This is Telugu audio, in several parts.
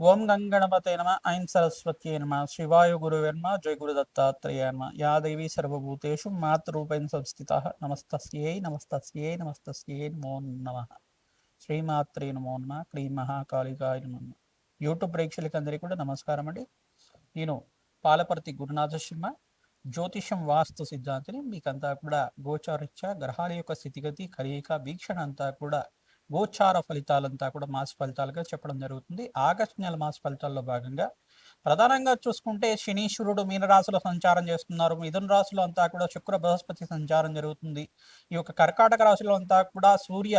ఓం గంగణపతే నమ ఐం సరస్వత్యే నమ శివాయ గురువర్మ జయ గురు దత్తాత్రేయ నమ యా దేవి సర్వభూతేషు మాతృరూపేణ సంస్థిత నమస్తస్యై నమస్తస్యై నమస్తస్యై నమో నమ. శ్రీమాత్రే నమో నమ క్రీ మహాకాళికాయ నమ యూట్యూబ్ ప్రేక్షకులందరికీ కూడా నమస్కారం అండి. నేను పాలపర్తి గురునాథ శర్మ జ్యోతిషం వాస్తు సిద్ధాంతిని మీకంతా కూడా గోచారిత్య గ్రహాల యొక్క స్థితిగతి కలయిక వీక్షణ అంతా కూడా గోచార ఫలితాలంతా కూడా మాస ఫలితాలుగా చెప్పడం జరుగుతుంది. ఆగస్టు నెల మాస ఫలితాల్లో భాగంగా ప్రధానంగా చూసుకుంటే శనీశ్వరుడు మీనరాశిలో సంచారం చేస్తున్నారు. మిథున రాశిలో అంతా కూడా శుక్ర బృహస్పతి సంచారం జరుగుతుంది. ఈ యొక్క కర్కాటక రాశిలో అంతా కూడా సూర్య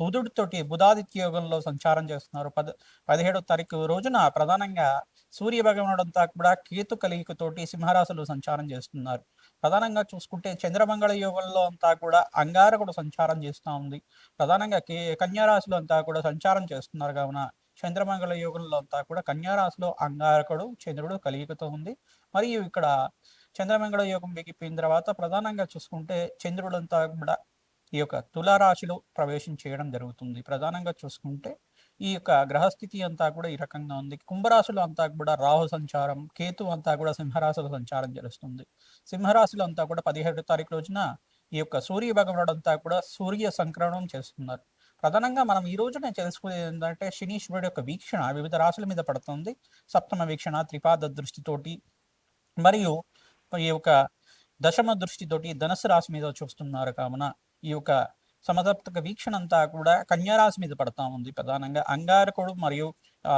బుధుడితోటి బుధాదిత్య యోగంలో సంచారం చేస్తున్నారు. పద పదిహేడో తారీఖు రోజున ప్రధానంగా సూర్య భగవానుడంతా కూడా కేతు కలిగికతోటి సింహరాశులు సంచారం చేస్తున్నారు. ప్రధానంగా చూసుకుంటే చంద్రమంగళ యోగంలో అంతా కూడా అంగారకుడు సంచారం చేస్తూ ఉంది. ప్రధానంగా కే కన్యారాశిలో అంతా కూడా సంచారం చేస్తున్నారు కావున చంద్రమంగళ యోగంలో అంతా కూడా కన్యారాశిలో అంగారకుడు చంద్రుడు కలిగితో ఉంది. మరియు ఇక్కడ చంద్రమంగళ యోగం బిగిపోయిన తర్వాత ప్రధానంగా చూసుకుంటే చంద్రుడంతా కూడా ఈ యొక్క తులారాశిలో ప్రవేశం చేయడం జరుగుతుంది. ప్రధానంగా చూసుకుంటే ఈ యొక్క గ్రహస్థితి అంతా కూడా ఈ రకంగా ఉంది. కుంభరాశులు అంతా కూడా రాహు సంచారం కేతు అంతా కూడా సింహరాశుల సంచారం చేస్తుంది సింహరాశులు అంతా కూడా పదిహేడు తారీఖు రోజున ఈ యొక్క సూర్య భగవానుడు అంతా కూడా సూర్య సంక్రమణం చేస్తున్నారు. ప్రధానంగా మనం ఈ రోజున తెలుసుకునేది ఏంటంటే శనీశ్వరుడు యొక్క వీక్షణ వివిధ రాశుల మీద పడుతుంది. సప్తమ వీక్షణ త్రిపాద దృష్టితోటి మరియు ఈ యొక్క దశమ దృష్టితోటి ధనస్సు రాశి మీద చూస్తున్నారు కావున ఈ యొక్క సమతప్తక వీక్షణ అంతా కూడా కన్యారాశి మీద పడతా ఉంది ప్రధానంగా. అంగారకుడు మరియు ఆ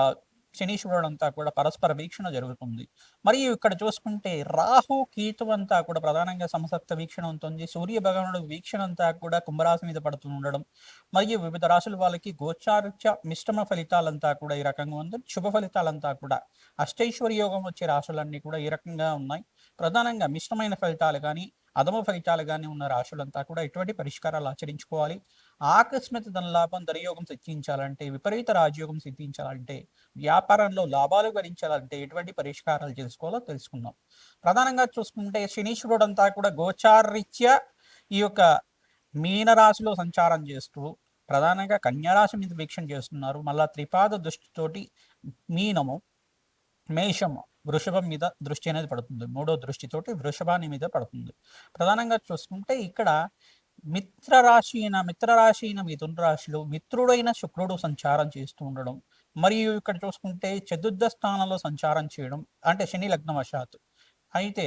శనీశ్వరుడు అంతా కూడా పరస్పర వీక్షణ జరుగుతుంది. మరియు ఇక్కడ చూసుకుంటే రాహు కేతు అంతా కూడా ప్రధానంగా సమసప్త వీక్షణ ఉంటుంది సూర్య భగవానుడు వీక్షణ అంతా కూడా కుంభరాశి మీద పడుతూ ఉండడం. మరియు వివిధ రాశుల వాళ్ళకి గోచారిత్య మిశ్రమ ఫలితాలంతా కూడా ఈ రకంగా ఉంది. శుభ ఫలితాలంతా కూడా అష్టైశ్వర్య యోగం వచ్చే రాశులన్నీ కూడా ఈ రకంగా ఉన్నాయి. ప్రధానంగా మిశ్రమైన ఫలితాలు కానీ అధమ ఫలితాలుగానే ఉన్న రాశులంతా కూడా ఎటువంటి పరిష్కారాలు ఆచరించుకోవాలి? ఆకస్మిక ధనలాభం ధనయోగం సిద్ధించాలంటే విపరీత రాజయోగం సిద్ధించాలంటే వ్యాపారంలో లాభాలు గరించాలంటే ఎటువంటి పరిష్కారాలు చేసుకోవాలో తెలుసుకుందాం. ప్రధానంగా చూసుకుంటే శనీశ్వరుడు అంతా కూడా గోచారీత్య ఈ యొక్క మీనరాశిలో సంచారం చేస్తూ ప్రధానంగా కన్యారాశి మీద వీక్షణ చేస్తున్నారు. మళ్ళా త్రిపాద దృష్టితోటి మీనము. మేషము వృషభం మీద దృష్టి అనేది పడుతుంది. మూడో దృష్టితోటి వృషభాన్ని మీద పడుతుంది. ప్రధానంగా చూసుకుంటే ఇక్కడ మిత్రరాశి అయిన మిత్రరాశి అయిన మిథున రాశిలో మిత్రుడైన శుక్రుడు సంచారం చేస్తూ ఉండడం మరియు ఇక్కడ చూసుకుంటే చతుర్థ స్థానంలో సంచారం చేయడం అంటే శని లగ్నవశాత్తు. అయితే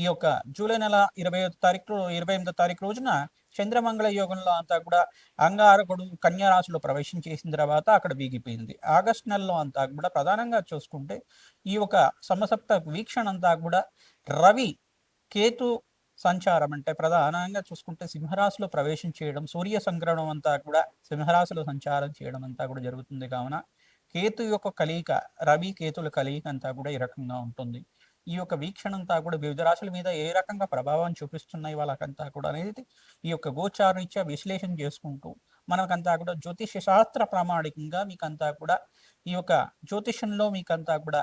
ఈ యొక్క జూలై నెల ఇరవై తారీఖు ఇరవై ఎనిమిదో తారీఖు రోజున చంద్రమంగళ యోగంలో అంతా కూడా అంగారకుడు కన్యారాశిలో ప్రవేశం చేసిన తర్వాత అక్కడ వీగిపోయింది. ఆగస్ట్ నెలలో అంతా కూడా ప్రధానంగా చూసుకుంటే ఈ యొక్క సమసప్త వీక్షణ అంతా కూడా రవి కేతు సంచారం అంటే ప్రధానంగా చూసుకుంటే సింహరాశిలో ప్రవేశం చేయడం సూర్య సంగ్రహణం అంతా కూడా సింహరాశిలో సంచారం చేయడం అంతా కూడా జరుగుతుంది. కావున కేతు యొక్క కలయిక రవి కేతుల కలయిక అంతా కూడా ఈ రకంగా ఉంటుంది. ఈ యొక్క వీక్షణ అంతా కూడా వివిధ రాశుల మీద ఏ రకంగా ప్రభావం చూపిస్తున్నాయి వాళ్ళకంతా కూడా అనేది ఈ యొక్క గోచారీత్యా విశ్లేషణ చేసుకుంటూ మనకంతా కూడా జ్యోతిష శాస్త్ర ప్రామాణికంగా మీకంతా కూడా ఈ యొక్క జ్యోతిషంలో మీకంతా కూడా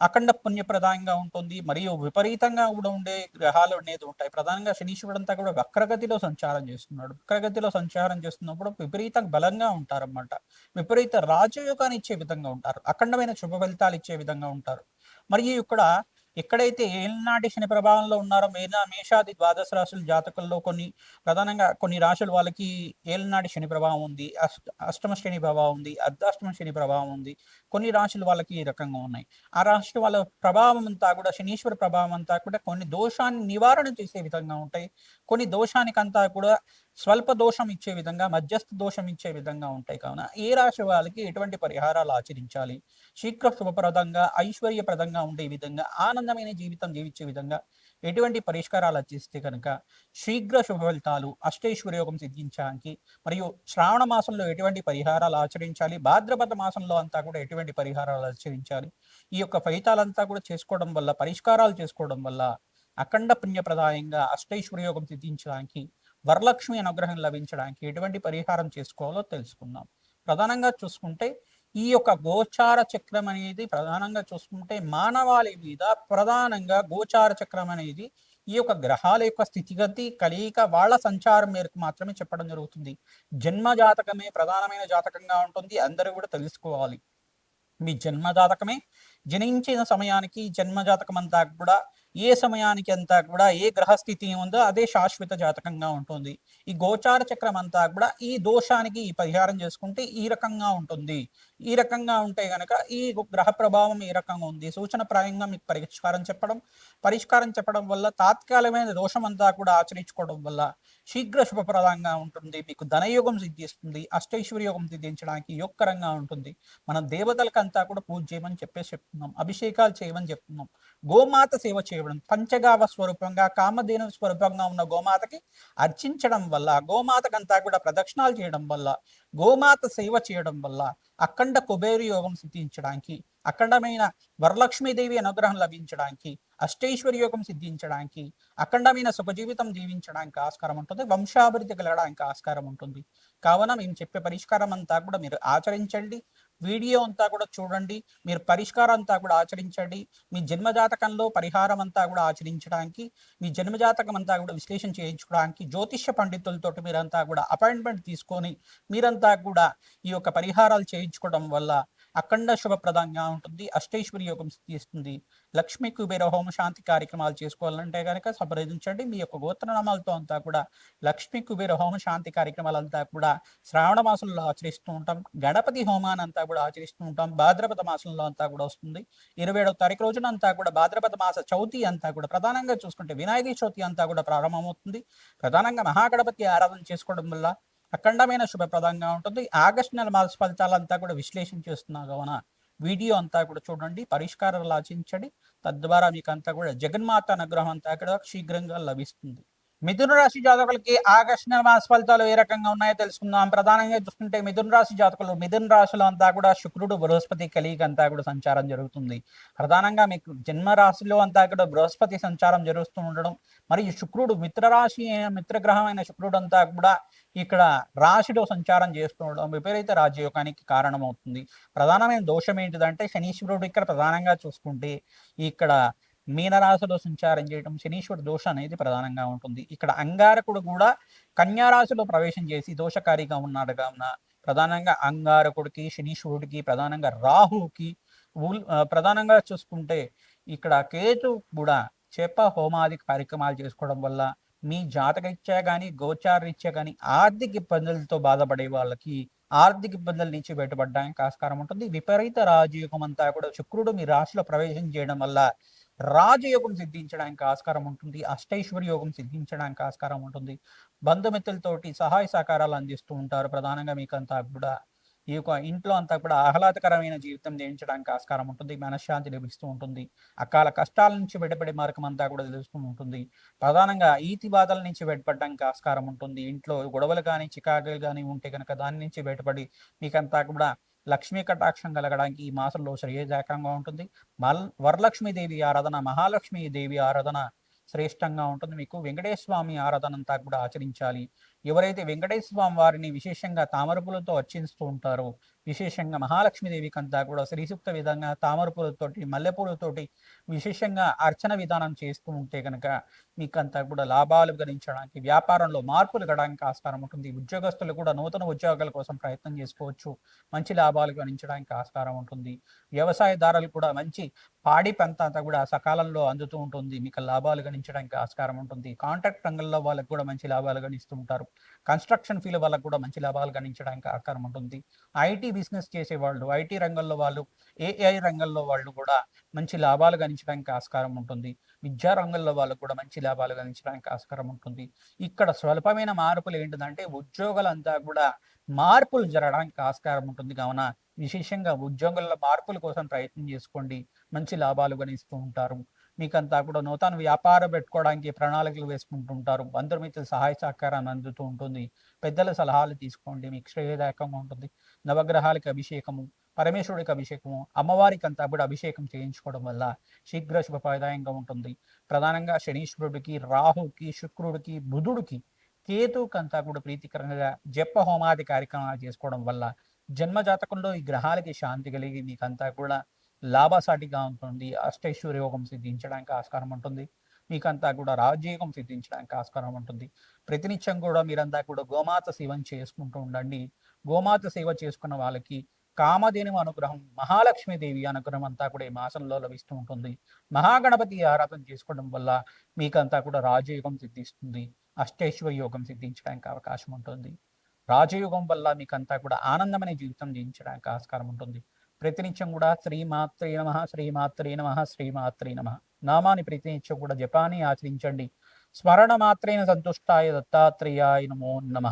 అఖండ పుణ్యప్రదాయంగా ఉంటుంది. మరియు విపరీతంగా కూడా ఉండే గ్రహాలు అనేది ఉంటాయి. ప్రధానంగా శనీశ్వరుడు అంతా కూడా వక్రగతిలో సంచారం చేస్తున్నాడు. వక్రగతిలో సంచారం చేస్తున్నప్పుడు విపరీత బలంగా ఉంటారన్నమాట. విపరీత రాజయోగాన్ని ఇచ్చే విధంగా ఉంటారు. అఖండమైన శుభ ఫలితాలు ఇచ్చే విధంగా ఉంటారు. మరియు ఇక్కడ ఎక్కడైతే ఏలినాటి శని ప్రభావంలో ఉన్నారో మేనా మేషాది ద్వాదశ రాశుల జాతకుల్లో కొన్ని ప్రధానంగా కొన్ని రాశులు వాళ్ళకి ఏలినాటి శని ప్రభావం ఉంది అష్ట అష్టమ శని ప్రభావం ఉంది అర్ధాష్టమ శని ప్రభావం ఉంది. కొన్ని రాశులు వాళ్ళకి ఈ రకంగా ఉన్నాయి. ఆ రాశి వాళ్ళ ప్రభావం అంతా కూడా శనీశ్వర ప్రభావం అంతా కూడా కొన్ని దోషాన్ని నివారణ చేసే విధంగా ఉంటాయి. కొన్ని దోషానికంతా కూడా స్వల్ప దోషం ఇచ్చే విధంగా మధ్యస్థ దోషం ఇచ్చే విధంగా ఉంటాయి. కావున ఏ రాశి వాళ్ళకి ఎటువంటి పరిహారాలు ఆచరించాలి? శీఘ్ర శుభప్రదంగా ఐశ్వర్యప్రదంగా ఉండే విధంగా ఆనందమైన జీవితం జీవించే విధంగా ఎటువంటి పరిష్కారాలు ఆచరిస్తే కనుక శీఘ్ర శుభ ఫలితాలు అష్టైశ్వర్యోగం సిద్ధించడానికి మరియు శ్రావణ మాసంలో ఎటువంటి పరిహారాలు ఆచరించాలి? భాద్రపద మాసంలో అంతా కూడా ఎటువంటి పరిహారాలు ఆచరించాలి? ఈ యొక్క ఫలితాలంతా కూడా చేసుకోవడం వల్ల పరిష్కారాలు చేసుకోవడం వల్ల అఖండ పుణ్యప్రదాయంగా అష్టైశ్వర్యోగం సిద్ధించడానికి వరలక్ష్మి అనుగ్రహం లభించడానికి ఎటువంటి పరిహారం చేసుకోవాలో తెలుసుకుందాం. ప్రధానంగా చూసుకుంటే ఈ యొక్క గోచార చక్రం అనేది ప్రధానంగా చూసుకుంటే మానవాళి మీద ప్రధానంగా గోచార చక్రం అనేది ఈ యొక్క గ్రహాల యొక్క స్థితిగతి కలియిక వాళ్ళ సంచారం మేరకు మాత్రమే చెప్పడం జరుగుతుంది. జన్మ జాతకమే ప్రధానమైన జాతకంగా ఉంటుంది. అందరూ కూడా తెలుసుకోవాలి. మీ జన్మ జాతకమే. జనించిన సమయానికి జన్మ జాతకం అంతా కూడా ఏ సమయానికి అంతా కూడా ఏ గ్రహస్థితి ఉందో అదే శాశ్వత జాతకంగా ఉంటుంది. ఈ గోచార చక్రం అంతా కూడా ఈ దోషానికి ఈ పరిహారం చేసుకుంటే ఈ రకంగా ఉంటుంది. ఈ రకంగా ఉంటే గనక ఈ గ్రహ ప్రభావం ఈ రకంగా ఉంది. సూచన ప్రాయంగా మీకు పరిష్కారం చెప్పడం పరిష్కారం చెప్పడం వల్ల తాత్కాలికమైన దోషం అంతా కూడా ఆచరించుకోవడం వల్ల శీఘ్ర శుభప్రదంగా ఉంటుంది. మీకు ధనయోగం సిద్ధిస్తుంది. అష్టైశ్వర్యోగం సిద్ధించడానికి యోగకరంగా ఉంటుంది. మనం దేవతలకంతా కూడా పూజ చేయమని చెప్పేసి చెప్తున్నాం. అభిషేకాలు చేయమని చెప్తున్నాం. గోమాత సేవ చేయడం పంచగావ స్వరూపంగా కామధేను స్వరూపంగా ఉన్న గోమాతకి అర్చించడం వల్ల గోమాతకంతా కూడా ప్రదక్షిణాలు చేయడం వల్ల గోమాత సేవ చేయడం వల్ల అఖండ కుబేరు యోగం సిద్ధించడానికి అఖండమైన వరలక్ష్మీదేవి అనుగ్రహం లభించడానికి అష్టైశ్వర్య యోగం సిద్ధించడానికి అఖండమైన సుఖజీవితం జీవించడానికి ఆస్కారం ఉంటుంది వంశాభివృద్ధి కలగడానికి ఆస్కారం ఉంటుంది. కావున మేము చెప్పే పరిష్కారం అంతా కూడా మీరు ఆచరించండి వీడియో అంతా కూడా చూడండి మీరు పరిష్కారం అంతా కూడా ఆచరించండి మీ జన్మజాతకంలో పరిహారం అంతా కూడా ఆచరించడానికి మీ జన్మజాతకం అంతా కూడా విశ్లేషణ చేయించుకోవడానికి జ్యోతిష్య పండితులతో మీరంతా కూడా అపాయింట్మెంట్ తీసుకొని మీరంతా కూడా ఈ యొక్క పరిహారాలు చేయించుకోవడం వల్ల అఖండ శుభప్రదంగా ఉంటుంది. అష్టైశ్వర్య యోగం సిద్ధిస్తుంది లక్ష్మీ కుబేర హోమ శాంతి కార్యక్రమాలు చేసుకోవాలంటే కనుక సంప్రదించండి. మీ యొక్క గోత్రనామాలతో అంతా కూడా లక్ష్మీ కుబేర హోమ శాంతి కార్యక్రమాలంతా కూడా శ్రావణ మాసంలో ఆచరిస్తూ ఉంటాం. గణపతి హోమాన్ని అంతా కూడా ఆచరిస్తూ ఉంటాం. భాద్రపద మాసంలో అంతా కూడా వస్తుంది. ఇరవై ఏడవ తారీఖు రోజున అంతా కూడా భాద్రపద మాస చవితి అంతా కూడా ప్రధానంగా చూసుకుంటే వినాయక చవితి అంతా కూడా ప్రారంభమవుతుంది. ప్రధానంగా మహాగణపతి ఆరాధన చేసుకోవడం వల్ల అఖండమైన శుభప్రదంగా ఉంటుంది. ఆగస్టు నెల మాస ఫలితాలంతా కూడా విశ్లేషణ చేస్తున్నా కావున వీడియో అంతా కూడా చూడండి పరిష్కారాలు ఆచించండి తద్వారా మీకు అంతా కూడా జగన్మాత అనుగ్రహం అంతా కూడా శీఘ్రంగా లభిస్తుంది. మిథున రాశి జాతకులకి ఆగస్టు మాస ఫలితాలు ఏ రకంగా ఉన్నాయో తెలుసుకుందాం. ప్రధానంగా చూసుకుంటే మిథున రాశి జాతకులు మిథున రాశిలో అంతా కూడా శుక్రుడు బృహస్పతి కలిగి అంతా కూడా సంచారం జరుగుతుంది. ప్రధానంగా మీకు జన్మ రాశిలో అంతా కూడా బృహస్పతి సంచారం జరుగుతూ ఉండడం మరియు శుక్రుడు మిత్రరాశి మిత్రగ్రహం అయిన శుక్రుడు అంతా కూడా ఇక్కడ రాశిలో సంచారం చేస్తూ ఉండడం విపరీత రాజయోగానికి కారణమవుతుంది. ప్రధానమైన దోషం ఏంటిదంటే శనీశ్వరుడు ఇక్కడ ప్రధానంగా చూసుకుంటే ఇక్కడ మీనరాశిలో సంచారం చేయడం శనీశ్వరుడు దోష అనేది ప్రధానంగా ఉంటుంది. ఇక్కడ అంగారకుడు కూడా కన్యారాశిలో ప్రవేశం చేసి దోషకారిగా ఉన్నాడు కావున ప్రధానంగా అంగారకుడికి శనీశ్వరుడికి ప్రధానంగా రాహుకి ప్రధానంగా చూసుకుంటే ఇక్కడ కేతు కూడా చేప హోమాది కార్యక్రమాలు చేసుకోవడం వల్ల మీ జాతకరీత్యా కానీ గోచారరీత్యా కానీ ఆర్థిక ఇబ్బందులతో బాధపడే వాళ్ళకి ఆర్థిక ఇబ్బందుల నుంచి బయటపడడానికి ఆస్కారం ఉంటుంది. విపరీత రాజయోగం అంతా కూడా శుక్రుడు మీ రాశిలో ప్రవేశం చేయడం వల్ల రాజయోగం సిద్ధించడానికి ఆస్కారం ఉంటుంది అష్టైశ్వర్య యోగం సిద్ధించడానికి ఆస్కారం ఉంటుంది. బంధుమిత్రులతోటి సహాయ సహకారాలు అందిస్తూ ఉంటారు. ప్రధానంగా మీకు అంతా కూడా ఈ యొక్క ఇంట్లో అంతా కూడా ఆహ్లాదకరమైన జీవితం జీవించడానికి ఆస్కారం ఉంటుంది. మనశ్శాంతి లభిస్తూ ఉంటుంది. అకాల కష్టాల నుంచి బయటపడే మార్గం అంతా కూడా తెలుస్తూ ఉంటుంది. ప్రధానంగా ఈతి బాధల నుంచి బయటపడడానికి ఆస్కారం ఉంటుంది. ఇంట్లో గొడవలు కానీ చికాకులు కానీ ఉంటే కనుక దాని నుంచి బయటపడి మీకంతా కూడా లక్ష్మీ కటాక్షం కలగడానికి ఈ మాసంలో శ్రేయజాకంగా ఉంటుంది. మల్ వరలక్ష్మీదేవి ఆరాధన మహాలక్ష్మీ దేవి ఆరాధన శ్రేష్టంగా ఉంటుంది. మీకు వెంకటేశ్వర స్వామి ఆరాధన అంతా కూడా ఆచరించాలి. ఎవరైతే వెంకటేశ్వర స్వామి వారిని విశేషంగా తామరపులతో అర్చిస్తూ ఉంటారో విశేషంగా మహాలక్ష్మీదేవికి అంతా కూడా శ్రీసూక్త విధంగా తామరపులతోటి మల్లెపూలతోటి విశేషంగా అర్చన విధానం చేస్తూ ఉంటే కనుక మీకంతా కూడా లాభాలు గణించడానికి వ్యాపారంలో మార్పులు గడడానికి ఆస్కారం ఉంటుంది. ఉద్యోగస్తులు కూడా నూతన ఉద్యోగాల కోసం ప్రయత్నం చేసుకోవచ్చు. మంచి లాభాలు గణించడానికి ఆస్కారం ఉంటుంది. వ్యవసాయదారులు కూడా మంచి పాడి పంత అంతా కూడా సకాలంలో అందుతూ ఉంటుంది. మీకు లాభాలు గణించడానికి ఆస్కారం ఉంటుంది. కాంట్రాక్ట్ రంగంలో వాళ్ళకు కూడా మంచి లాభాలు గణిస్తూ ఉంటారు. కన్స్ట్రక్షన్ ఫీల్డ్ వాళ్ళకు కూడా మంచి లాభాలు గణించడానికి ఆస్కారం ఉంటుంది. ఐటీ బిజినెస్ చేసేవాళ్ళు ఐటీ రంగంలో వాళ్ళు ఏఐ రంగంలో వాళ్ళు కూడా మంచి లాభాలు గణించడానికి ఆస్కారం ఉంటుంది. విద్యా రంగంలో వాళ్ళకు కూడా మంచి లాభాలు గణించడానికి ఆస్కారం ఉంటుంది. ఇక్కడ స్వల్పమైన మార్పులు ఏంటిదంటే ఉద్యోగులంతా కూడా మార్పులు జరగడానికి ఆస్కారం ఉంటుంది. కావున విశేషంగా ఉద్యోగుల మార్పుల కోసం ప్రయత్నం చేసుకోండి. మంచి లాభాలు గణిస్తూ ఉంటారు. మీకంతా కూడా నూతన వ్యాపారం పెట్టుకోవడానికి ప్రణాళికలు వేసుకుంటుంటారు. బంధుమిత్రుల సహాయ సహకారాన్ని అందుతూ ఉంటుంది. పెద్దల సలహాలు తీసుకోండి. మీకు శ్రేయదాయకంగా ఉంటుంది. నవగ్రహాలకి అభిషేకము పరమేశ్వరుడికి అభిషేకము అమ్మవారికి అంతా కూడా అభిషేకం చేయించుకోవడం వల్ల శీఘ్ర శుభప్రదాయంగా ఉంటుంది. ప్రధానంగా శనీశ్వరుడికి రాహుకి శుక్రుడికి బుధుడికి కేతుకంతా కూడా ప్రీతికరంగా జప హోమాది కార్యక్రమాలు చేసుకోవడం వల్ల జన్మ జాతకంలో ఈ గ్రహాలకి శాంతి కలిగి మీకంతా కూడా లాభసాటిగా ఉంటుంది. అష్టైశ్వర్య యోగం సిద్ధించడానికి ఆస్కారం ఉంటుంది. మీకంతా కూడా రాజయోగం సిద్ధించడానికి ఆస్కారం ఉంటుంది. ప్రతినిత్యం కూడా మీరంతా కూడా గోమాత సేవం చేసుకుంటూ ఉండండి. గోమాత సేవ చేసుకున్న వాళ్ళకి కామధేను అనుగ్రహం మహాలక్ష్మీదేవి అనుగ్రహం అంతా కూడా ఈ మాసంలో లభిస్తూ ఉంటుంది. మహాగణపతి ఆరాధన చేసుకోవడం వల్ల మీకంతా కూడా రాజయోగం సిద్ధిస్తుంది. అష్టేశ్వర యోగం సిద్ధించడానికి అవకాశం ఉంటుంది. రాజయోగం వల్ల మీకంతా కూడా ఆనందమైన జీవితం జీవించడానికి ఆస్కారం ఉంటుంది. ప్రతినిత్యం కూడా శ్రీమాత్రే నమ శ్రీమాత్రే నమ శ్రీమాత్రే నమ. నామాన్ని ప్రతినిత్యం కూడా జపాన్ని ఆచరించండి. స్మరణ మాత్రేన సంతుష్టాయ దత్తాత్రేయాయ నమో నమ.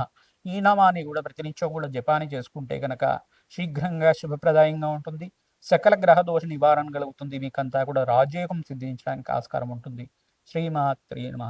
ఈ నామాన్ని కూడా ప్రతినిత్యం కూడా జపాన్ని చేసుకుంటే కనుక శీఘ్రంగా శుభప్రదాయంగా ఉంటుంది. సకల గ్రహ దోష నివారణ కలుగుతుంది మీకంతా కూడా రాజయోగం సిద్ధించడానికి ఆస్కారం ఉంటుంది. శ్రీమాత్రే నమ.